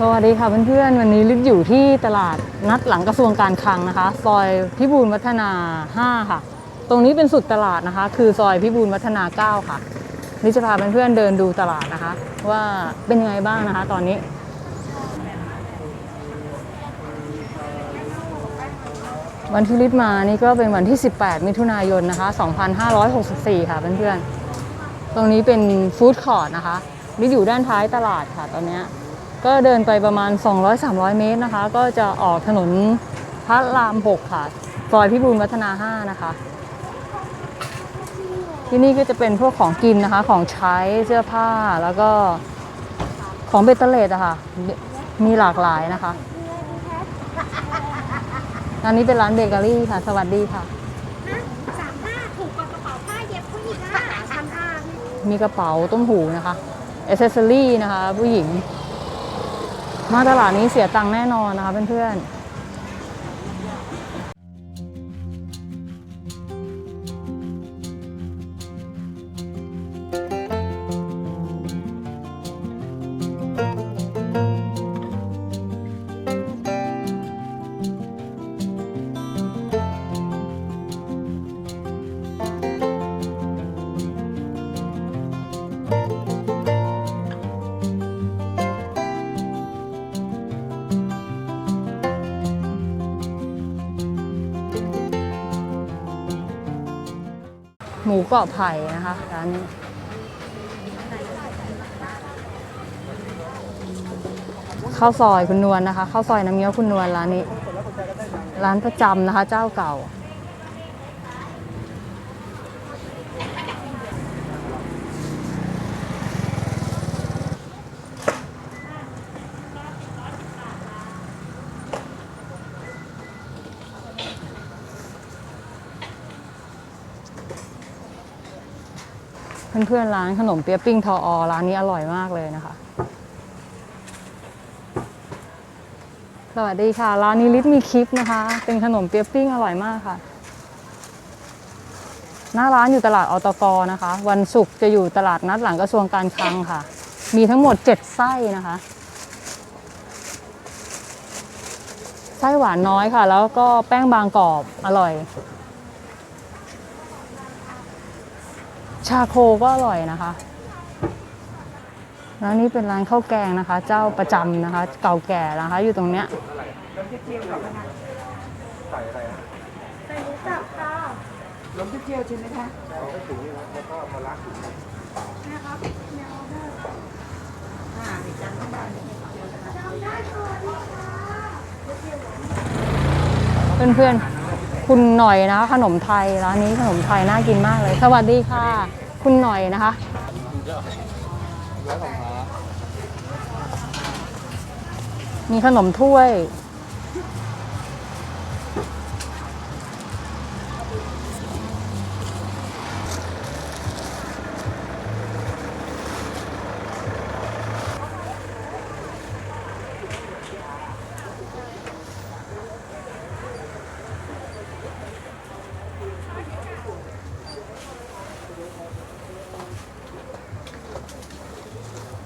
สวัสดีค่ะเพื่อนๆ วันนี้ลิศอยู่ที่ตลาดนัดหลังกระทรวงการคลังนะคะ ซอยพิบูลวัฒนา 5 ค่ะ ตรงนี้เป็นสุดตลาดนะคะ คือซอยพิบูลวัฒนา 9 ค่ะลิศจะพาเพื่อนๆเดินดูตลาดนะคะ ว่าเป็นยังไงบ้างนะคะ ตอนนี้ วันที่ลิศมานี่ก็เป็นวันที่ 18 มิถุนายนนะคะ 2564 ค่ะเพื่อนๆ ตรงนี้เป็นฟู้ดคอร์ทนะคะลิศอยู่ด้านท้ายตลาดค่ะตอนนี้ ก็เดินไปประมาณ 200-300 เมตรนะคะ ก็จะออกถนนพระราม 6 ค่ะ ซอยพิบูลวัฒนา 5 นะคะ ที่นี่ก็จะเป็นพวกของกินนะคะ ของใช้เสื้อผ้าแล้วก็ของเบตเตอร์เลดอะค่ะ มีหลากหลายนะคะ อันนี้เป็นร้านเบเกอรี่ค่ะ สวัสดีค่ะ สามห้าถูกกว่ากระเป๋าผ้าเย็บผู้หญิงอะพันห้ามีกระเป๋าต้มหูนะคะอ c เซสซอรี่นะคะ ผู้หญิง มาตลาดนี้เสียตังค์แน่นอนนะคะเพื่อนๆ มูเกาะไผ่นะคะร้านนี้ข้าวซอยคุณนวลนะคะข้าวซอยน้ำเงี้ยวคุณนวลร้านนี้ ร้านประจำนะคะ เจ้าเก่า เพื่อนๆร้านขนมเปี๊ยะปิ้งทออร้านนี้อร่อยมากเลยนะคะ สวัสดีค่ะ ร้านนี้ลิศมีคลิปนะคะ เป็นขนมเปี๊ยะปิ้งอร่อยมากค่ะ หน้าร้านอยู่ตลาดอตกนะคะ วันศุกร์จะอยู่ตลาดนัดหลังกระทรวงการคลังค่ะ มีทั้งหมด7ไส้นะคะไส้หวานน้อยค่ะ แล้วก็แป้งบางกรอบอร่อย ชาโคก็อร่อยนะคะร้านนี้เป็นร้านข้าวแกงนะคะ เจ้าประจำนะคะ เก่าแก่นะคะ อยู่ตรงเนี้ยใส่หมูสับค่ะล้มเที่ยวใช่ไหมคะนะครับแนวออเดอร์จำได้ค่ะเพื่อนๆ คุณหน่อยนะคะ ขนมไทยร้านนี้ขนมไทยน่ากินมากเลย สวัสดีค่ะ คุณหน่อยนะคะมีขนมถ้วย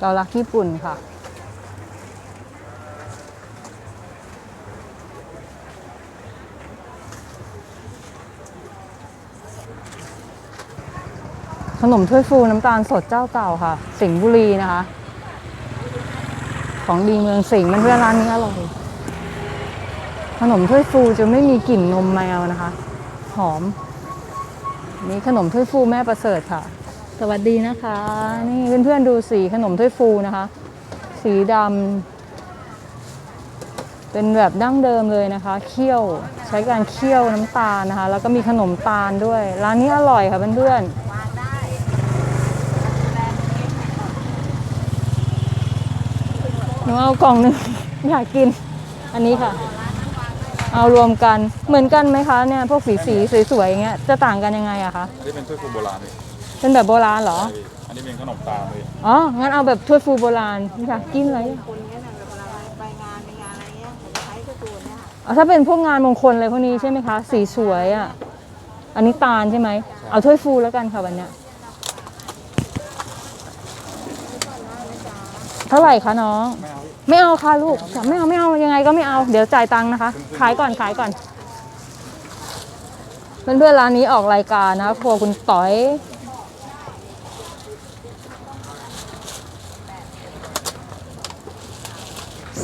เรารักญี่ปุ่นค่ะ ขนมถ้วยฟูน้ำตาลสดเจ้าเก่าค่ะ สิงห์บุรีนะคะ ของดีเมืองสิงห์มันเพื่อร้านนี้อร่อยขนมถ้วยฟูจะไม่มีกลิ่นนมแมวนะคะ หอม นี่ขนมถ้วยฟูแม่ประเสริฐค่ะ สวัสดีนะคะ นี่เพื่อนๆดูสีขนมถ้วยฟูนะคะ สีดำเป็นแบบดั้งเดิมเลยนะคะเคี่ยวใช้การเคี่ยวน้ำตาลนะคะ แล้วก็มีขนมตาลด้วย ร้านนี้อร่อยค่ะเพื่อนๆหนูเอากล่องหนึ่งอยากกิน อันนี้ค่ะ เอารวมกันเหมือนกันไหมคะเนี่ยพวกสีสีสวยๆอย่างเงี้ยจะต่างกันยังไงอะคะอันนี้เป็นถ้วยฟูโบราณ เลยเป็นแบบโบราณเหรอ อันนี้เป็นขนมตาลเลยอ๋อ งั้นเอาแบบถ้วยฟูโบราณอยากกินเลยคนเนี้ยนะเวลาไปงานไปงานอะไรเงี้ยผมจะใช้ก็ตัวเนี้ยค่ะอ๋อถ้าเป็นพวกงานมงคลอะไรพวกนี้ใช่ไหมคะ สีสวยอะ อันนี้ตาลใช่ไหม เอาถ้วยฟูแล้วกันค่ะวันเนี้ย เท่าไหร่คะน้อง ไม่เอาไม่เอาค่ะลูก ไม่เอาไม่เอายังไงก็ไม่เอา เดี๋ยวจ่ายตังค์นะคะ ขายก่อนขายก่อน เพื่อนๆร้านนี้ออกรายการนะคะครัวคุณต๋อย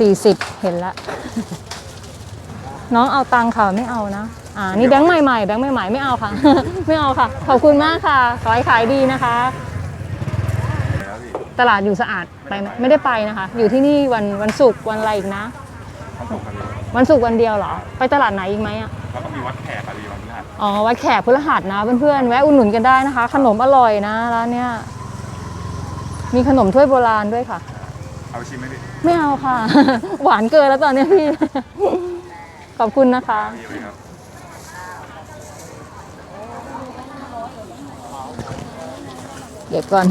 สี่สิบเห็นละ น้องเอาตังค่ะไม่เอานะ อ่า นี่แบงค์ใหม่ๆแบงค์ใหม่ๆไม่เอาค่ะ ไม่เอาค่ะ ขอบคุณมากค่ะ ขอให้ขายดีนะคะแล้วพี่ตลาดอยู่สะอาดไปไหมไม่ได้ไปนะคะ อยู่ที่นี่วันวันศุกร์วันอะไรอีกนะเขาตกกันเลยวันศุกร์วันเดียวเหรอ ไปตลาดไหนอีกไหมอะ แล้วก็มีวัดแขกอะดีวันพฤหัสอ๋อ วัดแขกพฤหัสนะเพื่อนๆ แวะอุดหนุนกันได้นะคะ ขนมอร่อยนะร้านเนี้ย มีขนมถ้วยโบราณด้วยค่ะ เอาไปชิมไหมพี่ไม่เอาค่ะ หวานเกินแล้วตอนเนี้ยพี่ ขอบคุณนะคะพี่ไหมครับเดี๋ยวก่อน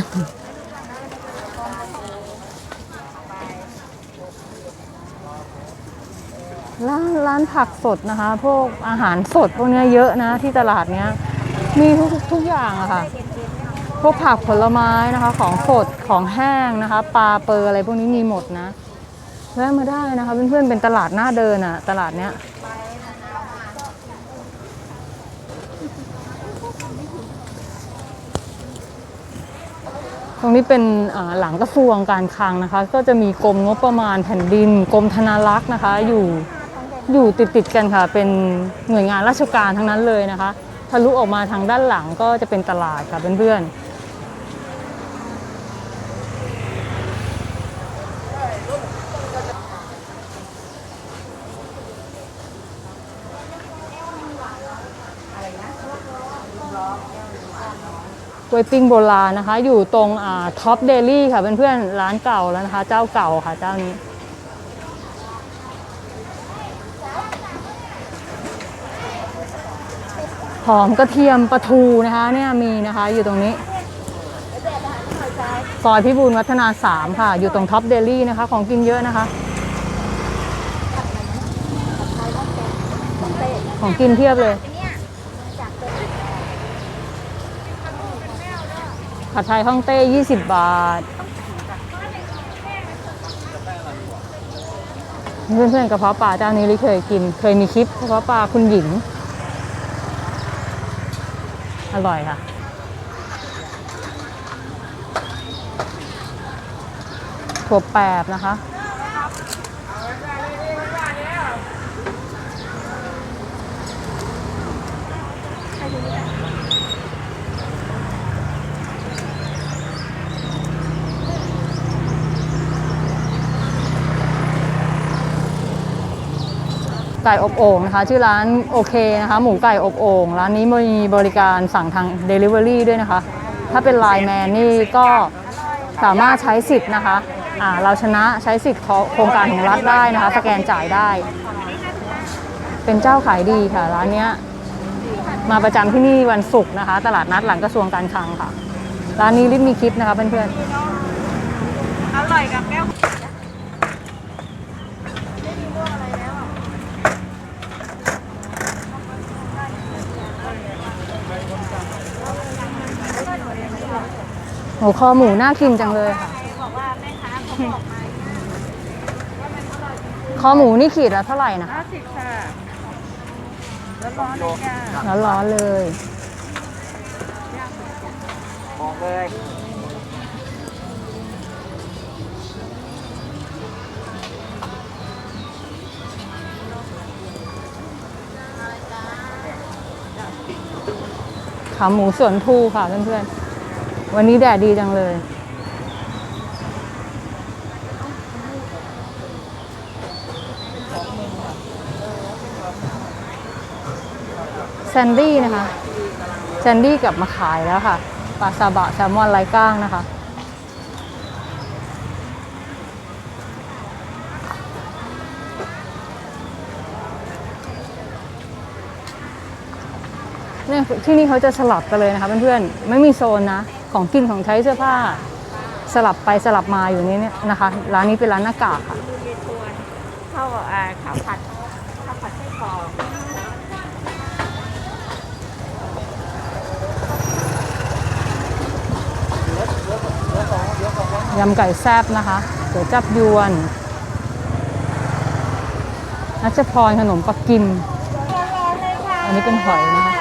ร้านร้านผักสดนะคะ พวกอาหารสดพวกเนี้ยเยอะนะที่ตลาดเนี้ย มีทุกทุกอย่างอะค่ะพ วกผักผลไม้นะคะ ของสดของแห้งนะคะ ปลาเปอร์อะไรพวกนี้มีหมดนะแวะมาได้นะคะเพื่อนๆเป็นตลาดหน้าเดินอะตลาดเนี้ยตรงนี้เป็นหลังกระทรวงการคลังนะคะ ก็จะมีกรมงบประมาณแผ่นดินกรมธนารักษ์นะคะ อยู่อยู่ติดติดๆกันค่ะ เป็นหน่วยงานราชการทั้งนั้นเลยนะคะ ทะลุออกมาทางด้านหลังก็จะเป็นตลาดค่ะเพื่อนๆ วยปิ้งโบราณนะคะ อยู่ตรงท็อปเดลี่ค่ะเพื่อนๆร้านเก่าแล้วนะคะ เจ้าเก่าค่ะเจ้านี้หอมกระเทียมปลาทูนะคะเนี่ยมีนะคะอยู่ตรงนี้ซอยพิบูลวัฒนาสามค่ะ อยู่ตรงท็อปเดลี่นะคะ ของกินเยอะนะคะ ของกินเทียบเลย ผัดไทยฮ่องเต้ 20 บาท เพื่อนๆกระเพาะปลาเจ้านี้ลิเคยกิน เคยมีคลิปกระเพาะปลาคุณหญิง อร่อยค่ะถั่วแปบนะคะ ไก่อบโอ่งนะคะ ชื่อร้านโอเคนะคะ หมูไก่อบโอ่งร้านนี้มีบริการสั่งทาง Delivery ด้วยนะคะ ถ้าเป็นไลน์แมนนี่ก็สามารถใช้สิทธิ์นะคะอ่าเราชนะใช้สิทธิ์โครงการของรัฐได้นะคะ สแกนจ่ายได้ เป็นเจ้าขายดีค่ะ ร้านเนี้ยมาประจำที่นี่วันศุกร์นะคะ ตลาดนัดหลังกระทรวงการคลังค่ะ ร้านนี้ริบมีคลิปนะคะเพื่อนๆอร่อยกับแก้ว โอ้คอหมูน่ากินจังเลยค่ะบอกว่าแม่ค้าเขาบอกมาคอหมูนี่ขีดละเท่าไหร่นะห้าสิบค่ะแล้วร้อนเลยจ้าร้อนๆเลยมองเลยขาหมูสวนภูค่ะเพื่อนๆ วันนี้แดดดีจังเลย แซนดี้นะคะ แซนดี้กลับมาขายแล้วค่ะ ปลาซาบะแซลมอนไร้ก้างนะคะ เนี่ยที่นี่เขาจะสลับกันเลยนะคะเพื่อนๆ ไม่มีโซนนะ ของกินของใช้เสื้อผ้า สลับไปสลับมาอยู่นี่เนี่ยนะคะ ร้านนี้เป็นร้านหน้ากากค่ะดูเยชวนข้าวอ่าข้าวผัดข้าวผัดไส้กรอกยำไก่แซบนะคะเดี๋ยวจับยวนนัชพรขนมปักกิม อันนี้เป็นหอยนะคะ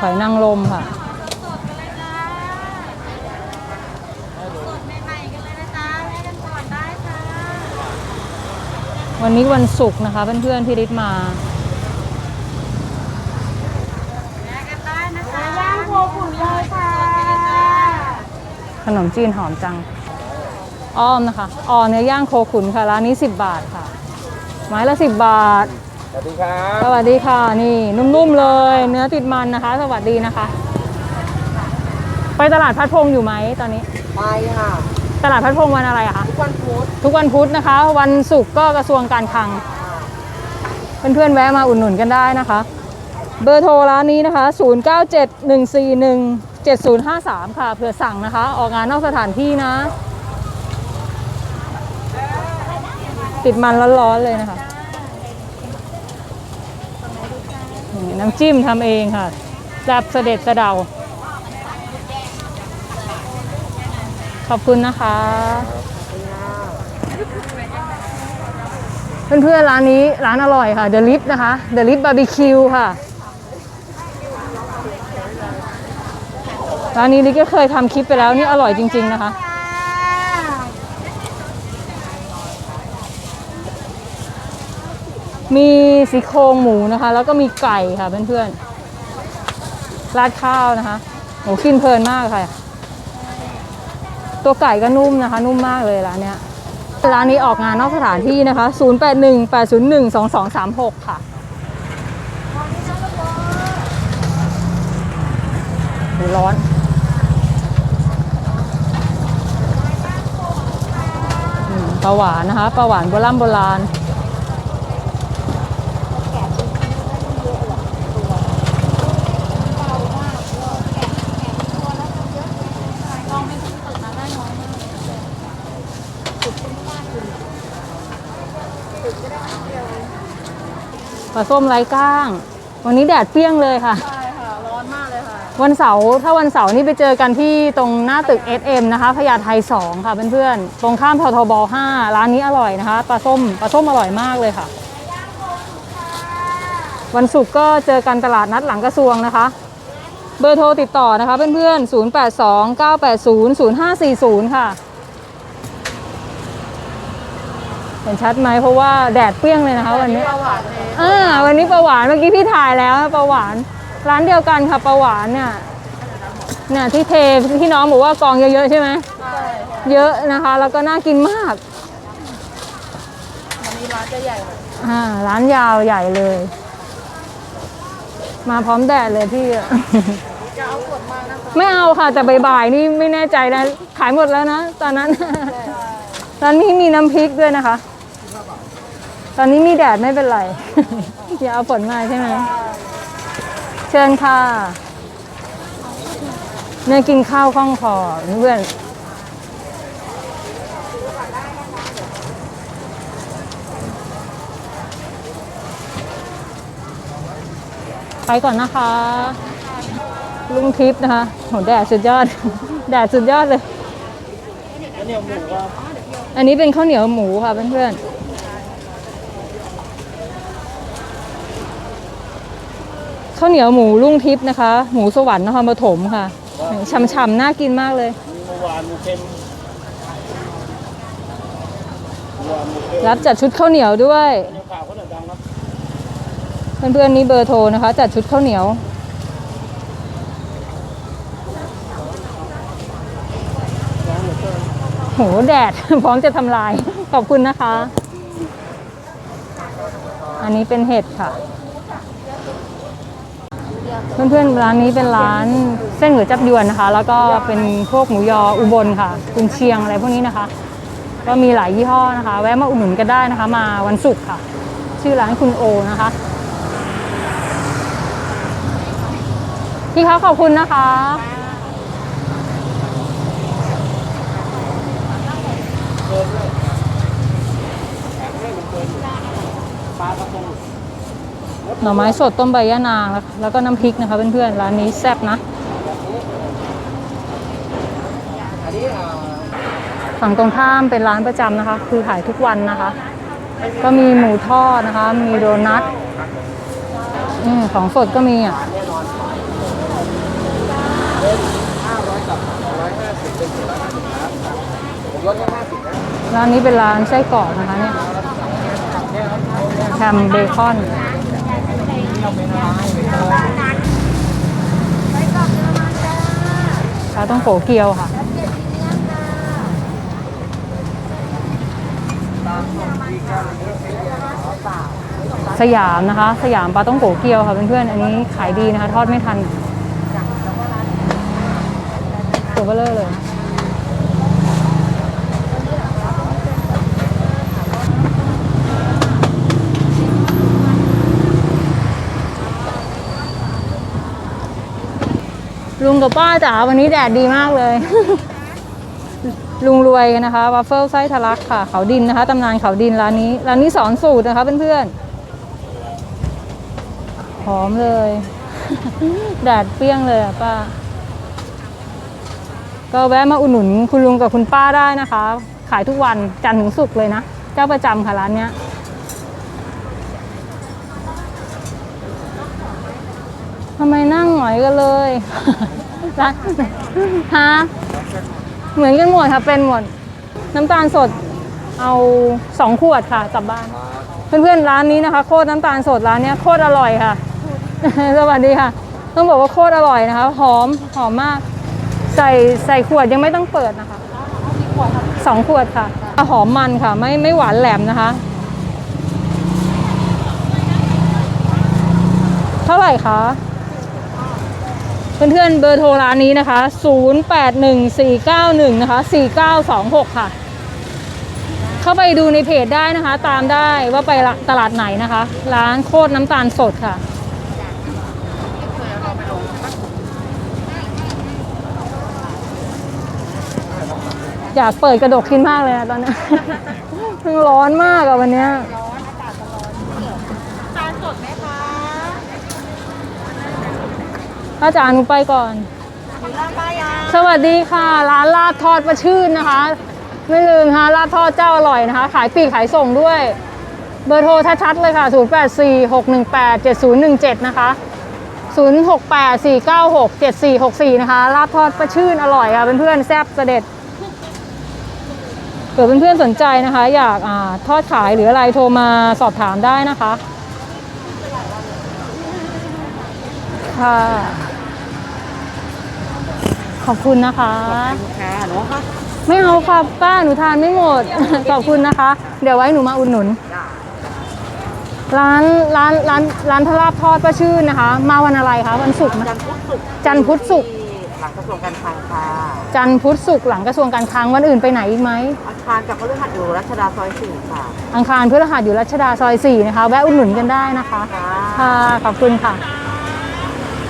หอยนางรมค่ะวันนี้วันศุกร์นะคะเพื่อนๆที่ริดมาย่างโคขุนเลยค่ะขนมจีนหอมจัง อ้อมนะคะอ่อเนื้อย่างโคขุนค่ะ ร้านนี้ 10 บาทค่ะ ไม้ละ 10 บาท สวัสดีครับสวัสดีค่ะนี่นุ่มๆเลย เนื้อติดมันนะคะ สวัสดีนะคะ ไปตลาดพัดพงอยู่ไหมตอนนี้ ไปค่ะ ตลาดพัดพงวันอะไรอะคะทุกวันพุธทุกวันพุธนะคะ วันศุกร์ก็กระทรวงการคลังเพื่อนๆแวะมาอุดหนุนกันได้นะคะ เบอร์โทรร้านนี้นะคะ 0971417053 ค่ะเผื่อสั่งนะคะ ออกงานนอกสถานที่นะ ติดมันร้อนๆเลยนะคะ น้ำจิ้มทำเองค่ะแซ่บเสด็จสะเดา ขอบคุณนะคะ เพื่อนๆร้านนี้ร้านอร่อยค่ะ The Lip นะคะ The Lip Barbecue ค่ะ ร้านนี้ลิกก็เคยทำคลิปไปแล้วนี่อร่อยจริง ๆ นะคะ มีสีโครงหมูนะคะ แล้วก็มีไก่ค่ะเพื่อนๆราดข้าวนะคะโหกินเพลินมากค่ะ ตัวไก่ก็นุ่มนะคะ นุ่มมากเลยร้านเนี้ยร้านนี้ออกงานนอกสถานที่นะคะ 0818012236 ค่ะร้อนปลาหวานนะคะปลาหวานโบราณโบราณ ปลาส้มไร้ก้าง วันนี้แดดเปรี้ยงเลยค่ะ ใช่ค่ะ ร้อนมากเลยค่ะ วันเสาร์ถ้าวันเสาร์นี่ไปเจอกันที่ตรงหน้าตึก SM นะคะพญาไท2ค่ะเพื่อนๆตรงข้ามททบ5ร้านนี้อร่อยนะคะปลาส้มปลาส้มอร่อยมากเลยค่ะ วันศุกร์ก็เจอกันตลาดนัดหลังกระทรวงนะคะ เบอร์โทรติดต่อนะคะเพื่อนๆ0829800540 ค่ะ เห็นชัดไหมเพราะว่าแดดเปรี้ยงเลยนะคะวันนี้ประวัติเลยอ่าวันนี้ประหวานเมื่อกี้พี่ถ่ายแล้วนะประหวานร้านเดียวกันค่ะประหวานเนี่ยเนี่ยที่เทที่น้องบอกว่ากองเยอะๆใช่ไหมใช่เยอะนะคะ แล้วก็น่ากินมากวันนี้ร้านจะใหญ่หน่อยอ่าร้านยาวใหญ่เลย มาพร้อมแดดเลยพี่จะเอาขวดมากนะคะไม่เอาค่ะแต่บ่ายๆนี่ไม่แน่ใจนะขายหมดแล้วนะตอนนั้น ร้านนี้มีน้ำพริกด้วยนะคะ ตอนนี้มีแดดไม่เป็นไร อย่าเอาฝนมาใช่ไหม เชิญค่ะเนี่ยกินข้าวคล่องคอเพื่อนไปก่อนนะคะ ลุงทิพย์นะคะโหแดดสุดยอด แดดสุดยอดเลย อันนี้เป็นข้าวเหนียวหมูค่ะเพื่อนๆข้าวเหนียวหมูลุ่งทิพย์นะคะ หมูสวรรค์นครปฐมค่ะฉ่ำๆน่ากินมากเลยหวานเค็มรับจัดชุดข้าวเหนียวด้วยเดี๋ยวข่าวเขาหน่อยดังครับเพื่อนๆนี่เบอร์โทรนะคะ จัดชุดข้าวเหนียว หแดด พร้อมจะทำลาย ขอบคุณนะคะ อันนี้เป็นเห็ดค่ะ เพื่อนๆร้านนี้เป็นร้านเส้นหมี่จับยวนนะคะ แล้วก็เป็นพวกหมูยออุบลค่ะกุนเชียงอะไรพวกนี้นะคะ ก็มีหลายยี่ห้อนะคะ แวะมาอุดหนุนกันได้นะคะ มาวันศุกร์ค่ะ ชื่อร้านคุณโอนะคะพี่คะขอบคุณนะคะ ปลากระพง หน่อไม้สดต้มใบยะนาง แล้วก็น้ำพริกนะคะเพื่อนๆ ร้านนี้แซ่บนะ ฝั่งตรงข้ามเป็นร้านประจำนะคะ คือขายทุกวันนะคะ ก็มีหมูทอดนะคะ มีโดนัทอของสดก็มีอะร้านนี้เป็นร้านไส้กรอกนะคะเนี่ยแฮมเบคอน ปลาต้องโขเกียวค่ะสยามนะคะ สยามปลาต้องโขเกียวค่ะเพื่อนๆอันนี้ขายดีนะคะ ทอดไม่ทันตัวเบลเลอร์เลย ลุงกับป้าจ๋าวันนี้แดดดีมากเลย ลุงรวยนะคะวัฟเฟิลไส้ทะลักค่ะเขาดินนะคะตำนานเขาดินร้านนี้ร้านนี้สอนสูตรนะคะเพื่อนๆหอมเลย แดดเปรี้ยงเลยอะป้า ก็แวะมาอุดหนุนคุณลุงกับคุณป้าได้นะคะ ขายทุกวันจันทร์ถึงศุกร์เลยนะ เจ้าประจำค่ะร้านเนี้ย ทำไมนั่งหง อยกันเลยร้านฮะเหมือนกันหมดค่ะเป็นหมด น้ำตาลสดเอาสองขวดค่ะกลับบ้าน เพื่อนๆร้านนี้นะคะ โคตรน้ำตาลสดร้านนี้โคตรอร่อยค่ะ สวัสดีค่ะ ต้องบอกว่าโคตรอร่อยนะคะ หอมหอมมาก ใส่ใส่ขวดยังไม่ต้องเปิดนะคะสองขวดค่ะหอมมันค่ะ ไม่ไม่หวานแหลมนะคะ เท่าไหร่คะ เพื่อนๆเบอร์โทรร้านนี้นะคะ 081491 นะคะ 4926 ค่ะ เข้าไปดูในเพจได้นะคะ ตามได้ว่าไปตลาดไหนนะคะ ร้านโคตรน้ำตาลสดค่ะ อยากเปิดกระดกกินมากเลยอะตอนนี้ มันร้อนมากอะวันเนี้ย ตาลสดไหมคะ อาจารย์หนูไปก่อนหรือลาบปลายาสวัสดีค่ะ ร้านลาบทอดประชื่นนะคะ ไม่ลืมค่ะลาบทอดเจ้าอร่อยนะคะ ขายปลีกขายส่งด้วย เบอร์โทรชัดๆเลยค่ะ 0846187017 นะคะ 0684967464 นะคะลาบทอดประชื่นอร่อยค่ะเพื่อนๆแซ่บเสด็จเกิดเพื่อนๆสนใจนะคะ อยากอาทอดขายหรืออะไรโทรมาสอบถามได้นะคะ ค่ะ ขอบคุณนะคะค่ะหนูค่ะไม่เอาค่ะป้าหนูทานไม่หมด ขอบคุณนะคะ เดี๋ยวไว้หนูมาอุดหนุน ร้านร้านร้านร้านทลาบทอดป้าชื่นนะคะ มาวันอะไรคะวันศุกร์ไหม จันทร์พุธศุกร์จันทร์พุธศุกร์หลังกระทรวงการคลังค่ะจันทร์พุธศุกร์หลังกระทรวงการคลังวันอื่นไปไหนอีกไหม อาคารกับพฤหัสอยู่รัชดาซอยสี่ค่ะอังคารพฤหัสอยู่รัชดาซอย4นะคะ แวะอุดหนุนกันได้นะคะ ค่ะ ค่ะ ขอบคุณค่ะ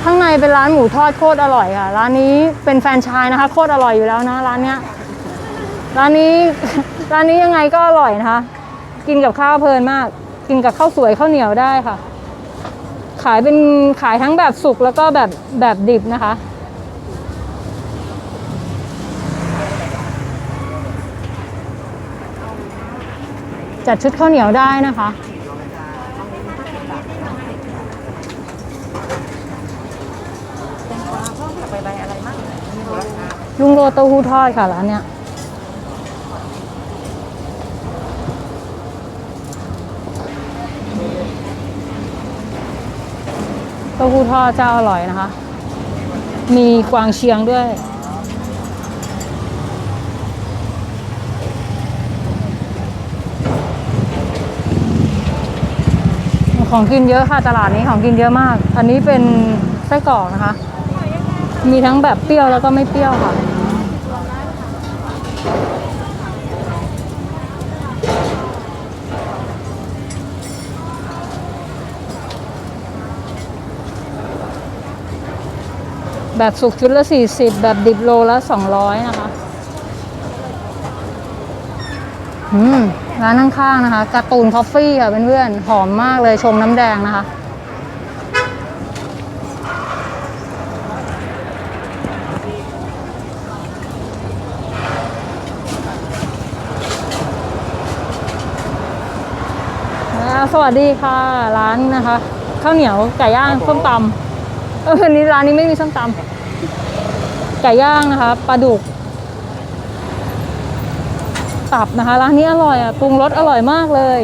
ข้างในเป็นร้านหมูทอดโคตรอร่อยค่ะ ร้านนี้เป็นแฟนชายนะคะ โคตรอร่อยอยู่แล้วนะร้านเนี้ยร้านนี้ร้านนี้ยังไงก็อร่อยนะคะ กินกับข้าวเพลินมาก กินกับข้าวสวยข้าวเหนียวได้ค่ะ ขายเป็นขายทั้งแบบสุกแล้วก็แบบแบบดิบนะคะ จัดชุดข้าวเหนียวได้นะคะ ไปใบอะไรมั่งมีราคา ลุงโรเต้าหู้ทอดค่ะร้านเนี้ยเต้าหู้ทอดเจ้าอร่อยนะคะ มีกวางเชียงด้วยของกินเยอะค่ะตลาดนี้ของกินเยอะมาก อันนี้เป็นไส้กรอกนะคะ มีทั้งแบบเปรี้ยวแล้วก็ไม่เปรี้ยวค่ะ แบบสุกชุดละ 40 แบบดิบโลละ 200 นะคะ อืม ร้านข้างๆนะคะการ์ตูนคอฟฟี่ค่ะเพื่อนๆ หอมมากเลยชงน้ำแดงนะคะ สวัสดีค่ะ ร้านนะคะ ข้าวเหนียวไก่ย่างส้มตำเออนี้ร้านนี้ไม่มีส้มตำ ไก่ย่างนะคะปลาดุก ตับนะคะร้านนี้อร่อยอะปรุงรสอร่อยมากเลย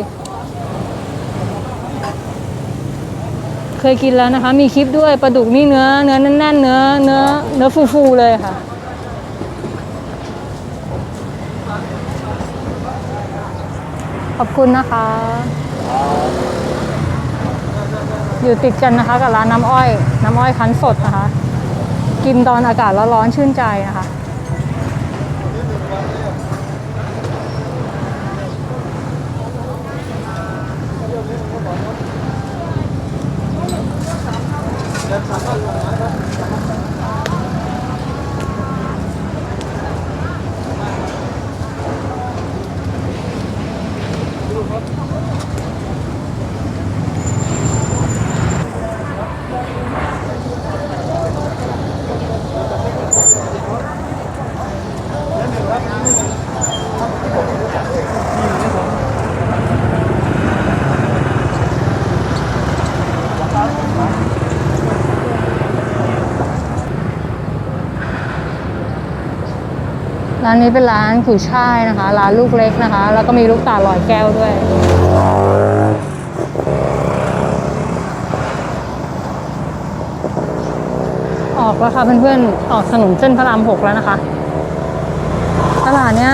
เคยกินแล้วนะคะ มีคลิปด้วยปลาดุกนี่เนื้อ เนื้อแน่นๆเนื้อเนื้อเนื้อฟูๆเลยค่ะขอบคุณนะคะ อยู่ติดกันนะคะกับร้านน้ำอ้อย น้ำอ้อยคั้นสดนะคะ กินตอนอากาศร้อนๆชื่นใจนะคะ ร้านนี้เป็นร้านกุยช่ายนะคะ ร้านลูกเล็กนะคะ แล้วก็มีลูกตาลอยแก้วด้วย ออกแล้วค่ะเพื่อนๆ ออกถนนเส้นพระรามหกแล้วนะคะ ตลาดเนี้ย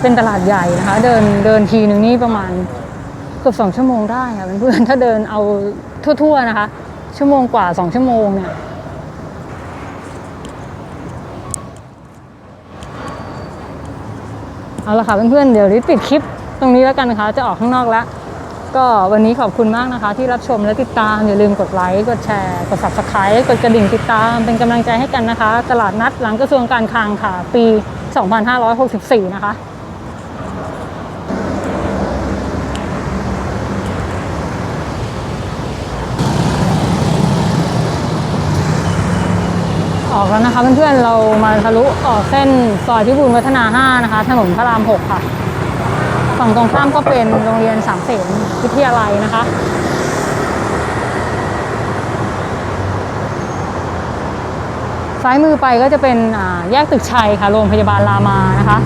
เป็นตลาดใหญ่นะคะ เดินเดินทีหนึ่งนี่ประมาณเกือบสองชั่วโมงได้ค่ะเพื่อนๆถ้าเดินเอาทั่ว ๆนะคะ ชั่วโมงกว่าสองชั่วโมงเนี่ย เอาละค่ะเพื่อนๆเดี๋ยวริปิดคลิปตรงนี้แล้วกันนะคะ จะออกข้างนอกแล้ว ก็วันนี้ขอบคุณมากนะคะ ที่รับชมและติดตาม อย่าลืมกดไลค์กดแชร์ กด subscribe กดกระดิ่งติดตาม เป็นกำลังใจให้กันนะคะ ตลาดนัดหลังกระทรวงการคลังค่ะ ปี 2564 นะคะ ออกแล้วนะคะเพื่อนๆเรามาทะลุออกเส้นซอยพิบูลวัฒนา 5 นะคะ ถนนพระราม 6 ค่ะ ฝั่งตรงข้ามก็เป็นโรงเรียนสามเสนวิทยาลัยนะคะซ้ายมือไปก็จะเป็นแยกตึกชัยค่ะ โรงพยาบาลรามานะคะ